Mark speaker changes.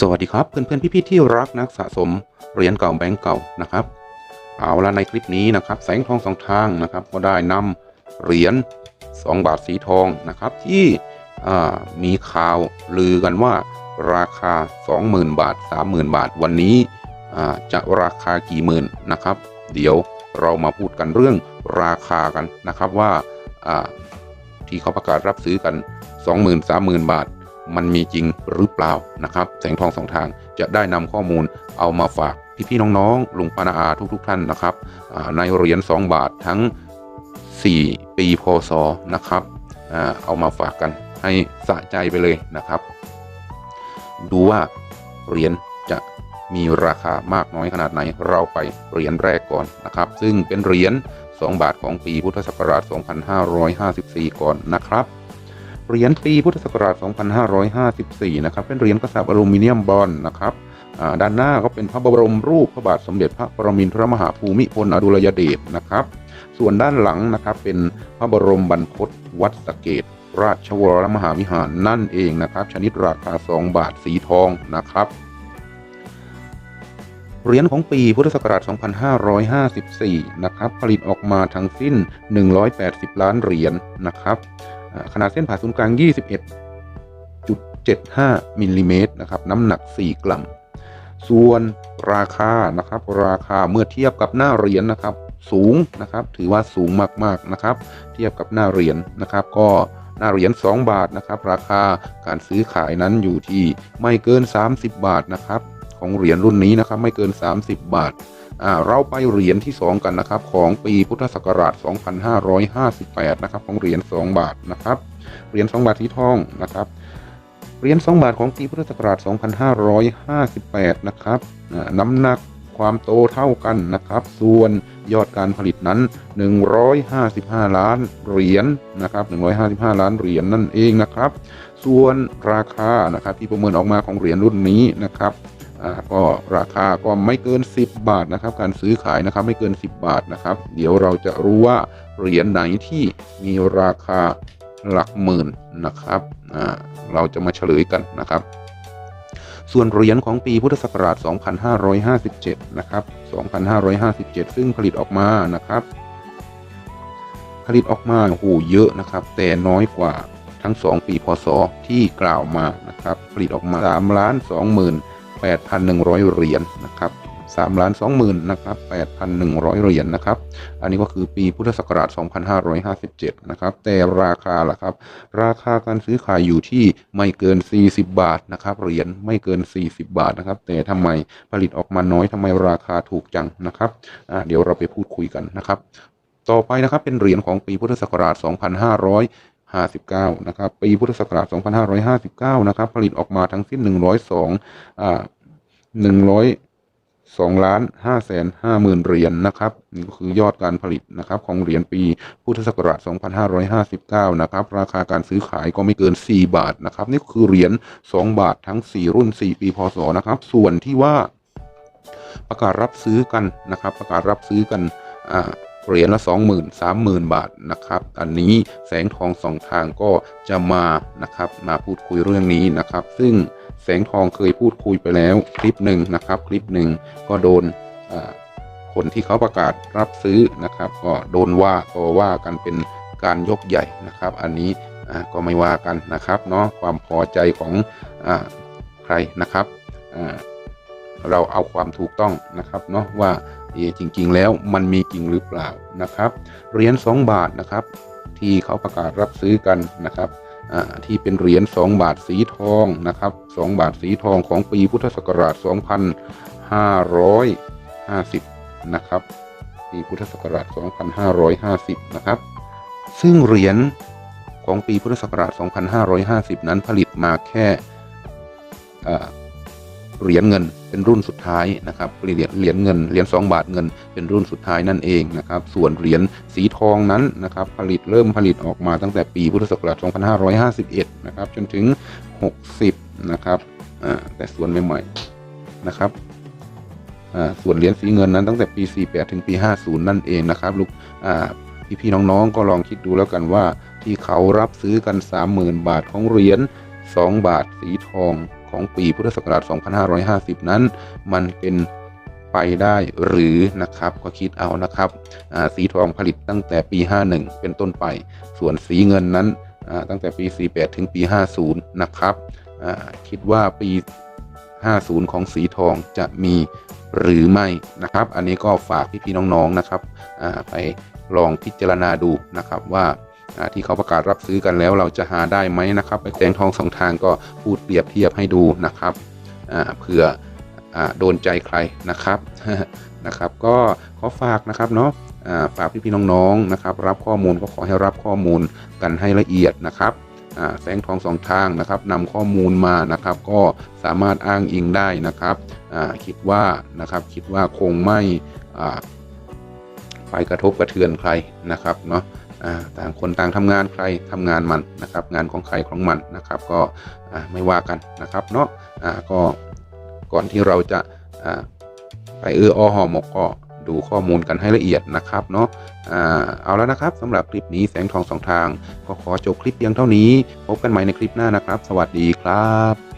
Speaker 1: สวัสดีครับเพื่อนๆพี่ๆที่รักนักสะสมเหรียญเก่าแบงก์เก่านะครับ เอาละในคลิปนี้นะครับ แสงทองสองทางนะครับ ก็ได้นำเหรียญ2 บาทสีทองนะครับ ที่มีข่าวลือกันว่าราคา 20,000 บาท 30,000 บาท วันนี้จะราคากี่หมื่นนะครับ เดี๋ยวเรามาพูดกันเรื่องราคากันนะครับว่าอ่าที่เขาประกาศรับซื้อกัน 20,000 30,000 บาท มันมีจริงหรือเปล่านะครับ แสงทองสองทางจะได้นำข้อมูลเอามาฝากพี่ๆน้องๆลุงปานาอาทุกๆท่านนะครับในเหรียญ2 บาททั้ง 4 ปีพศนะครับอเอามาฝากกันให้สะใจไปเลยนะครับ ดูว่าเหรียญจะมีราคามากน้อยขนาดไหนเราไปเหรียญแรกก่อนนะครับ ซึ่งเป็นเหรียญ2 บาทของปีพุทธศักราช 2554 ก่อนนะครับ เหรียญปีพุทธศักราช 2554 นะครับ เป็นเหรียญกระสาบอลูมิเนียมบอลนะครับด้านหน้าก็เป็นพระบรมรูปพระบาทสมเด็จพระปรมินทรมหาภูมิพลอดุลยเดชนะครับ ส่วนด้านหลังนะครับเป็นพระบรมบรรพตวัดสเกต ราชวรมหาวิหารนั่นเองนะครับ ชนิดราคา 2 บาทสีทองนะครับเหรียญของปีพุทธศักราช 2554 นะครับ ผลิตออกมาทั้งสิ้น 180 ล้านเหรียญนะครับ ขนาดเส้นผ่าศูนย์กลาง 21.75มิลลิเมตรนะครับน้ำหนัก 4 กรัม ส่วนราคานะครับราคาเมื่อเทียบกับหน้าเหรียญนะครับ สูงนะครับ ถือว่าสูงมากๆนะครับ เทียบกับหน้าเหรียญนะครับ ก็หน้าเหรียญ 2 บาทนะครับ ราคาการซื้อขายนั้นอยู่ที่ไม่เกิน 30 บาทนะครับ ของเหรียญรุ่นนี้นะครับ ไม่เกิน 30 บาทอ่า เราไปเหรียญที่ 2 กันนะครับ ของปีพุทธศักราช 2558 นะครับ ของเหรียญ2บาทนะครับเหรียญ2บาทสีทองนะครับเหรียญ2บาทของปีพุทธศักราช 2558 นะครับน้ำหนักความโตเท่ากันนะครับ ส่วนยอดการผลิตนั้น 155 ล้านเหรียญนะครับ 155 ล้านเหรียญนั่นเองนะครับ ส่วนราคานะครับที่ประเมินออกมาของเหรียญรุ่นนี้นะครับ อ่าก็ราคาก็ไม่เกิน 10 บาทนะครับ การซื้อขายนะครับไม่เกิน 10 บาทนะครับ เดี๋ยวเราจะรู้ว่าเหรียญไหนที่มีราคาหลักหมื่นนะครับอ่าเราจะมาเฉลยกันนะครับส่วนเหรียญของปีพุทธศักราช 2557 นะครับ 2557 ซึ่งผลิตออกมา นะครับ ผลิตออกมาโอ้โหเยอะนะครับ แต่น้อยกว่าทั้ง 2 ปีพศที่กล่าวมา นะครับ ผลิตออกมา3ล้าน 8,100 เหรียญนะครับ3ล้าน20,000นะครับ8,100 เหรียญนะครับ อันนี้ก็คือปีพุทธศักราช 2557 นะครับ แต่ราคาล่ะครับ ราคาการซื้อขายอยู่ที่ไม่เกิน 40 บาทนะครับ เหรียญไม่เกิน 40 บาทนะครับ แต่ทำไมผลิตออกมาน้อยทำไมราคาถูกจังนะครับเดี๋ยวเราไปพูดคุยกันนะครับ ต่อไปนะครับเป็นเหรียญของปีพุทธศักราช 2559 นะครับ ปีพุทธศักราช 2559 นะครับ ผลิตออกมาทั้งสิ้น 102 อ่า 102 ล้าน5แสน5หมื่นเหรียญนะครับนี่ก็คือยอดการผลิตนะครับของเหรียญปีพุทธศักราช 2559 นะครับ ราคาการซื้อขายก็ไม่เกิน 4 บาทนะครับ นี่คือเหรียญ 2 บาททั้ง 4 รุ่น 4 ปี พศ นะครับ ส่วนที่ว่าประกาศรับซื้อกันนะครับ ประกาศรับซื้อกันอ่า เหรียญละ20,000 30,000 บาทนะครับ อันนี้แสงทองสองทางก็จะมานะครับ มาพูดคุยเรื่องนี้นะครับ ซึ่งแสงทองเคยพูดคุยไปแล้วคลิปหนึ่งนะครับ คลิปหนึ่งก็โดนคนที่เขาประกาศรับซื้อนะครับ ก็โดนว่าก็ว่ากันเป็นการยกใหญ่นะครับ อันนี้ก็ไม่ว่ากันนะครับเนาะความพอใจของอใครนะครับเราเอาความถูกต้องนะครับเนาะว่า เอจริง ๆ แล้วมันมีจริงหรือเปล่านะครับเหรียญ2บาทนะครับ ที่เขาประกาศรับซื้อกันนะครับที่เป็นเหรียญ2บาทสีทองนะครับ2บาทสีทองของปีพุทธศักราช 2550 นะครับปีพุทธศักราช 2550 นะครับ ซึ่งเหรียญของปีพุทธศักราช 2550 นั้นผลิตมาแค่ เหรียญเงินเป็นรุ่นสุดท้ายนะครับเหรียญเหรียญเงินเหรียญ2บาทเงิน เป็นรุ่นสุดท้ายนั่นเองนะครับส่วนเหรียญสีทองนั้นนะครับผลิตเริ่มผลิตออกมาตั้งแต่ปีพุทธศักราช 2551 นะครับจนถึง 60 นะครับแต่ส่วนใหม่ๆนะครับส่วนเหรียญสีเงินนั้นตั้งแต่ปี 48 ถึงปี 50 นั่นเองนะครับลูกอ่พี่ๆน้องๆ ก็ลองคิดดูแล้วกันว่าที่เขารับซื้อกัน 30,000 บาทของเหรียญ2บาทสีทอง ของปีพุทธศักราช 2550 นั้น มันเป็นไปได้หรือนะครับก็คิดเอานะครับสีทองผลิตตั้งแต่ปี 51 เป็นต้นไป ส่วนสีเงินนั้นตั้งแต่ปี 48 ถึงปี 50 นะครับคิดว่าปี 50 ของสีทองจะมีหรือไม่นะครับ อันนี้ก็ฝากพี่ๆน้องๆนะครับไปลองพิจารณาดูนะครับว่า ที่เขาประกาศรับซื้อกันแล้วเราจะหาได้ไหมนะครับไปแสงทองสองทางก็พูดเปรียบเทียบให้ดูนะครับเผื่ออโดนใจใครนะครับนะครับก็ขอฝากนะครับเนาะฝากพี่ๆน้องๆนะครับ รับข้อมูลก็ขอให้รับข้อมูลกันให้ละเอียดนะครับแสงทองสองทางนะครับนำข้อมูลมานะครับ ก็สามารถอ้างอิงได้นะครับคิดว่านะครับคิดว่าคงไม่ไปกระทบกระเทือนใครนะครับเนาะ ต่างคนต่างทำงานใครทำงานมันนะครับ งานของใครของมันนะครับ ก็ไม่ว่ากันนะครับเนาะก็ก่อนที่เราจะไปเอออหอหมกก็ดูข้อมูลกันให้ละเอียดนะครับเนาะอ่าเอาแล้วนะครับสำหรับคลิปนี้แสงทองสองทาง ก็ขอจบคลิปเพียงเท่านี้ พบกันใหม่ในคลิปหน้านะครับ สวัสดีครับ